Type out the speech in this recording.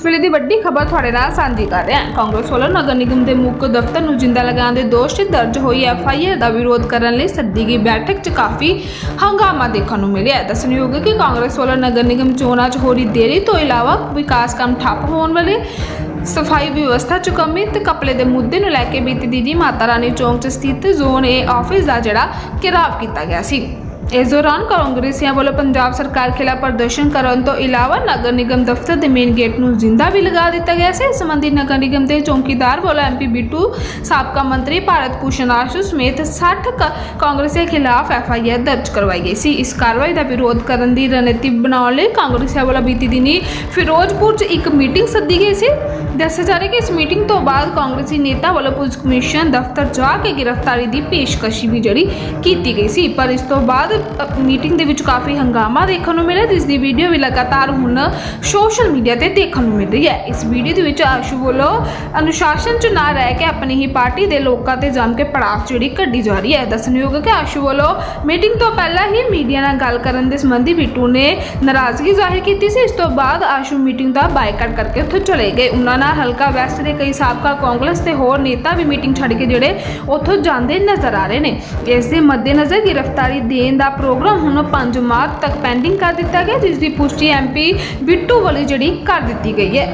ਇਸ ਵੇਲੇ ਦੀ ਵੱਡੀ ਖਬਰ ਤੁਹਾਡੇ ਨਾਲ ਸਾਂਝੀ ਕਰ ਰਿਹਾ ਹਾਂ। ਕਾਂਗਰਸ ਵੱਲੋਂ ਨਗਰ ਨਿਗਮ ਦੇ ਮੁੱਖ ਦਫ਼ਤਰ ਨੂੰ ਜਿੰਦਾ ਲਗਾਉਣ ਦੇ ਦੋਸ਼ 'ਚ ਦਰਜ ਹੋਈ ਐੱਫ ਆਈ ਆਰ ਦਾ ਵਿਰੋਧ ਕਰਨ ਲਈ ਸੱਦੀ ਗਈ ਬੈਠਕ 'ਚ ਕਾਫੀ ਹੰਗਾਮਾ ਦੇਖਣ ਨੂੰ ਮਿਲਿਆ ਦੱਸਣਯੋਗ ਹੈ ਕਿ ਕਾਂਗਰਸ ਵੱਲੋਂ ਨਗਰ ਨਿਗਮ ਚੋਣਾਂ 'ਚ ਹੋ ਰਹੀ ਦੇਰੀ ਤੋਂ ਇਲਾਵਾ ਵਿਕਾਸ ਕੰਮ ਠੱਪ ਹੋਣ ਵਾਲੇ, ਸਫ਼ਾਈ ਵਿਵਸਥਾ 'ਚ ਕਮੀ ਤੇ ਕਪੜੇ ਦੇ ਮੁੱਦੇ ਨੂੰ ਲੈ ਕੇ ਬੀਤੀ ਦੀਦੀ ਮਾਤਾ ਰਾਣੀ ਚੌਂਕ 'ਚ ਸਥਿਤ ਜ਼ੋਨ ਏ ਆਫਿਸ ਦਾ ਜਿਹੜਾ ਘਿਰਾਵ ਕੀਤਾ ਗਿਆ ਸੀ। ਇਸ ਦੌਰਾਨ ਕਾਂਗਰਸੀਆਂ ਵੱਲੋਂ ਪੰਜਾਬ ਸਰਕਾਰ ਖਿਲਾਫ ਪ੍ਰਦਰਸ਼ਨ ਕਰਨ ਤੋਂ ਇਲਾਵਾ ਨਗਰ ਨਿਗਮ ਦਫ਼ਤਰ ਦੇ ਮੇਨ ਗੇਟ ਨੂੰ ਜ਼ਿੰਦਾ ਵੀ ਲਗਾ ਦਿੱਤਾ ਗਿਆ ਸੀ। ਇਸ ਸੰਬੰਧੀ ਨਗਰ ਨਿਗਮ ਦੇ ਚੌਕੀਦਾਰ ਵੱਲੋਂ ਐਮਪੀ ਬਿੱਟੂ, ਸਾਬਕਾ ਮੰਤਰੀ ਭਾਰਤ ਭੂਸ਼ਣ ਆਸ਼ੂ ਸਮੇਤ 60 ਕ- ਕਾਂਗਰਸੀਆਂ ਖਿਲਾਫ ਐਫਆਈਆਰ ਦਰਜ ਕਰਵਾਈ ਗਈ ਸੀ। ਇਸ ਕਾਰਵਾਈ ਦਾ ਵਿਰੋਧ ਕਰਨ ਦੀ ਰਣਨੀਤੀ ਬਣਾਉਣ ਲਈ ਕਾਂਗਰਸੀਆਂ ਵੱਲੋਂ ਬੀਤੀ ਦਿਨੀ ਫਿਰੋਜ਼ਪੁਰ 'ਚ ਇੱਕ ਮੀਟਿੰਗ ਸੱਦੀ ਗਈ ਸੀ। ਦੱਸਿਆ ਜਾ ਰਿਹਾ ਕਿ ਇਸ ਮੀਟਿੰਗ ਤੋਂ ਬਾਅਦ ਕਾਂਗਰਸੀ ਨੇਤਾ ਵੱਲੋਂ ਪੁਲਿਸ ਕਮਿਸ਼ਨ, ਦਫ਼ਤਰ ਜਾ ਕੇ ਗ੍ਰਿਫਤਾਰੀ ਦੀ ਪੇਸ਼ਕਸ਼ੀ ਵੀ ਜਿਹੜੀ ਕੀਤੀ ਗਈ ਸੀ। ਪਰ ਇਸ ਤੋਂ ਬਾਅਦ ਮੀਟਿੰਗ ਦੇ ਵਿੱਚ ਕਾਫੀ ਹੰਗਾਮਾ ਦੇਖਣ ਨੂੰ ਮਿਲਿਆ ਜਿਸ ਦੀ ਵੀਡੀਓ ਵੀ ਲਗਾਤਾਰ ਹੁਣ ਸੋਸ਼ਲ ਮੀਡੀਆ ਤੇ ਦੇਖਣ ਨੂੰ ਮਿਲ ਰਹੀ ਹੈ। ਇਸ ਵੀਡੀਓ ਦੇ ਵਿੱਚ ਆਸ਼ੂ ਵੱਲੋਂ ਅਨੁਸ਼ਾਸਨ 'ਚ ਨਾ ਰਹਿ ਕੇ ਆਪਣੀ ਹੀ ਪਾਰਟੀ ਦੇ ਲੋਕਾਂ ਤੇ ਜੰਮ ਕੇ ਪੜਾਸ ਜਿਹੜੀ ਕੱਢੀ ਜਾ ਰਹੀ ਹੈ। ਦੱਸਣਯੋਗ ਹੈ ਕਿ ਆਸ਼ੂ ਵੱਲੋਂ ਮੀਟਿੰਗ ਤੋਂ ਪਹਿਲਾਂ ਹੀ ਮੀਡੀਆ ਨਾਲ ਗੱਲ ਕਰਨ ਦੇ ਸੰਬੰਧੀ ਬਿੱਟੂ ਨੇ ਨਾਰਾਜ਼ਗੀ ਜ਼ਾਹਿਰ ਕੀਤੀ ਸੀ। ਇਸ ਤੋਂ ਬਾਅਦ ਆਸ਼ੂ ਮੀਟਿੰਗ ਦਾ ਬਾਈਕਾਟ ਕਰਕੇ ਉੱਥੋਂ ਚਲੇ ਗਏ। ਉਹਨਾਂ ਨਾਲ ਹਲਕਾ ਵੈਸਟ ਦੇ ਕਈ ਸਾਬਕਾ ਕਾਂਗਰਸ ਤੇ ਹੋਰ ਨੇਤਾ ਵੀ ਮੀਟਿੰਗ ਛੱਡ ਕੇ ਜਿਹੜੇ ਉੱਥੋਂ ਜਾਂਦੇ ਨਜ਼ਰ ਆ ਰਹੇ ਨੇ। ਇਸ ਦੇ ਮੱਦੇਨਜ਼ਰ ਗ੍ਰਿਫਤਾਰੀ ਦੇਣ ਦਾ ਪ੍ਰੋਗਰਾਮ ਹੁਣ 5 ਮਾਰਚ ਤੱਕ ਪੈਂਡਿੰਗ ਕਰ ਦਿੱਤਾ ਗਿਆ, ਜਿਸ ਦੀ ਪੁਸ਼ਟੀ ਐਮਪੀ ਬਿੱਟੂ ਵੱਲੋਂ ਜਿਹੜੀ ਕਰ ਦਿੱਤੀ ਗਈ ਹੈ।